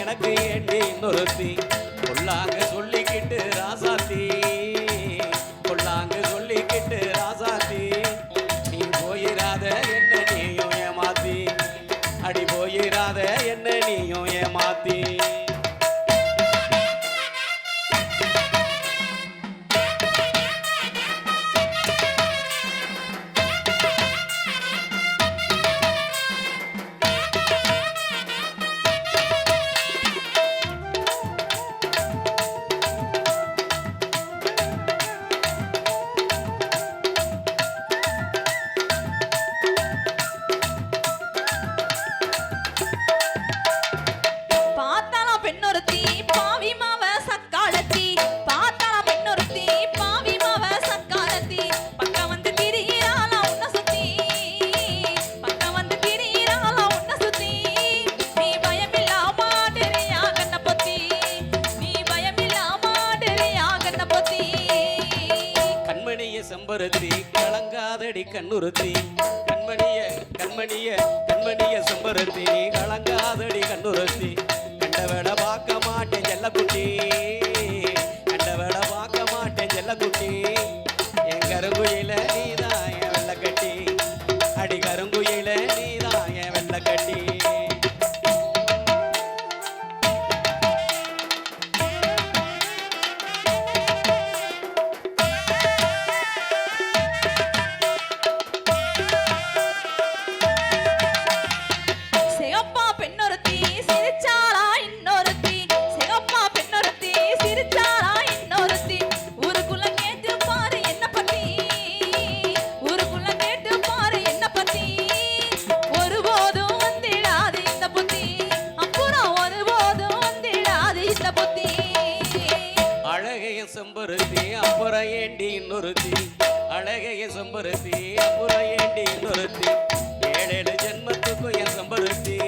எனக்கு ஏண்டி இன்னொருத்தி பொல்லாங்க சொல்லிக்கிட்டு ராசாத்தி. செம்பருத்தி கலங்காதடி கண்ணுறுத்தி. கண்மணிய கண்மணிய கண்மணிய செம்பருத்தி கலங்காதடி கண்ணுறுத்தி. கண்டவட பார்க்க மாட்டேன் செல்லக்குட்டி. கண்டவட பார்க்க மாட்டேன் செல்லக்குட்டி. செம்பருத்தி அப்புறம் ஏண்டி இன்னொருத்தி? அழகைய செம்பருத்தி அப்புறம் ஏண்டி இன்னொருத்தி? ஏழேழு ஜென்மத்துக்கும் என் செம்பருத்தி.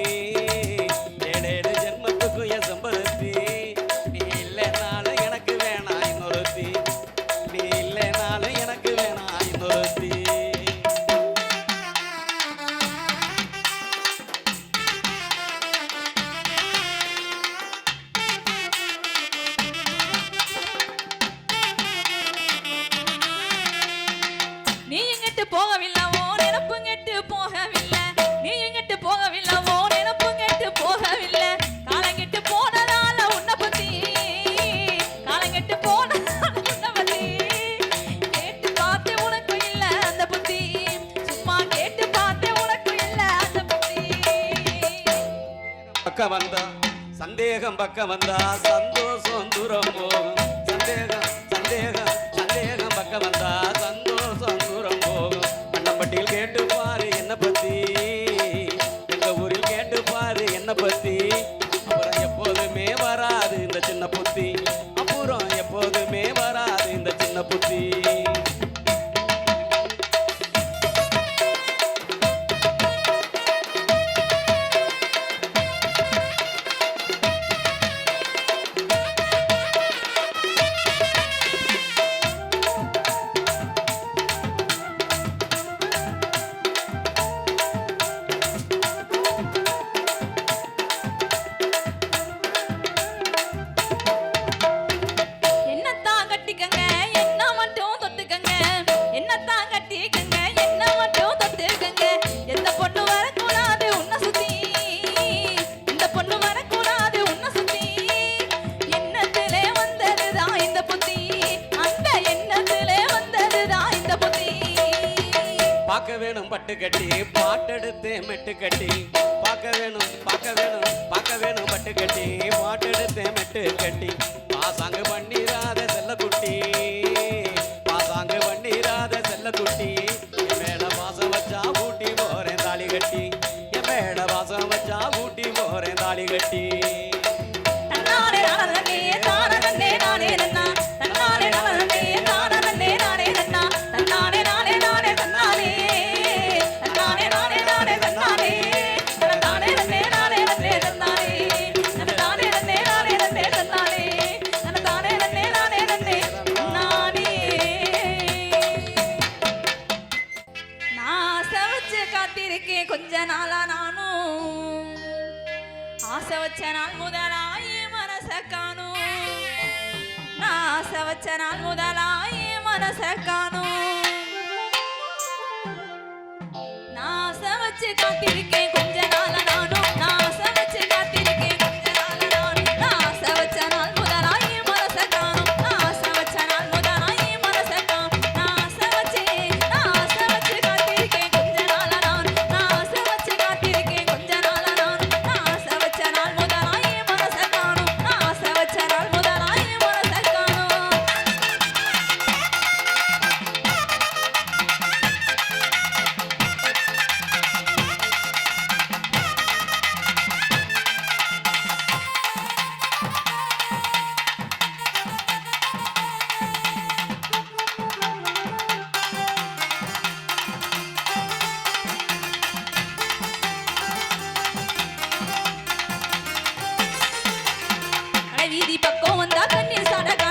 பார்க்க வந்தா சந்தோஷம் துரமோ பாட்டு கட்டி பாட்டெடுத்து மெட்டு கட்டி பார்க்க வேணும் பார்க்க வேணும் பார்க்க வேணும் பட்டு கட்டி பாட்டெடுத்து மெட்டு கட்டி காணும் நான் ஆசை வச்ச நாள் முதலா என் மனச காணும் உந்தா கண்ணீர் சடகா